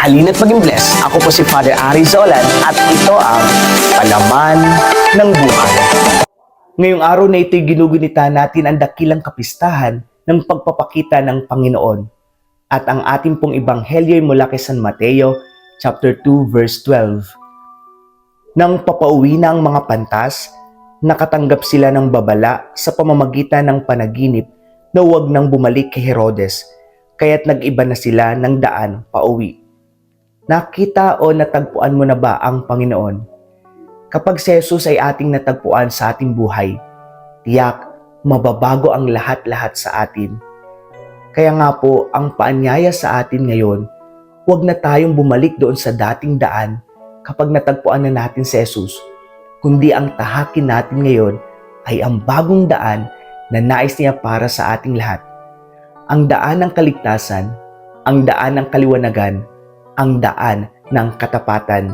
Halina't maging blessed. Ako po si Father Ari Zolan at ito ang Palaman ng Buhay. Ngayong araw na ito'y ginugunita natin ang dakilang kapistahan ng pagpapakita ng Panginoon. At ang ating pong ebanghelyo ay mula kay San Mateo, chapter 2, verse 12. Nang papauwi na ang mga pantas, nakatanggap sila ng babala sa pamamagitan ng panaginip na huwag nang bumalik kay Herodes, kaya't nag-iba na sila ng daan pauwi. Nakita o natagpuan mo na ba ang Panginoon? Kapag si Jesus ay ating natagpuan sa ating buhay, tiyak mababago ang lahat-lahat sa atin. Kaya nga po, ang paanyaya sa atin ngayon, huwag na tayong bumalik doon sa dating daan kapag natagpuan na natin si Jesus, kundi ang tahakin natin ngayon ay ang bagong daan na nais niya para sa ating lahat. Ang daan ng kaligtasan, ang daan ng kaliwanagan, ang daan ng katapatan.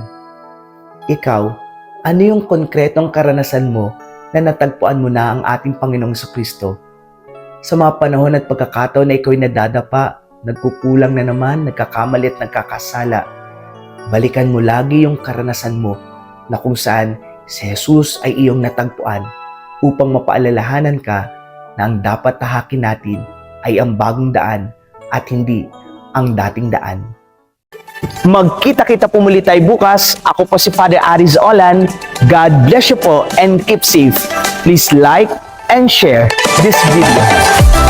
Ikaw, ano yung konkretong karanasan mo na natagpuan mo na ang ating Panginoong Kristo? Sa mga panahon at pagkakataon na ikaw'y nadadapa, nagkukulang na naman, nagkakamali at nagkakasala, balikan mo lagi yung karanasan mo na kung saan si Jesus ay iyong natagpuan upang mapaalalahanan ka na ang dapat tahakin natin ay ang bagong daan at hindi ang dating daan. Magkita-kita po muli tayo bukas. Ako po si Father Aris Olan. God bless you po and keep safe. Please like and share this video.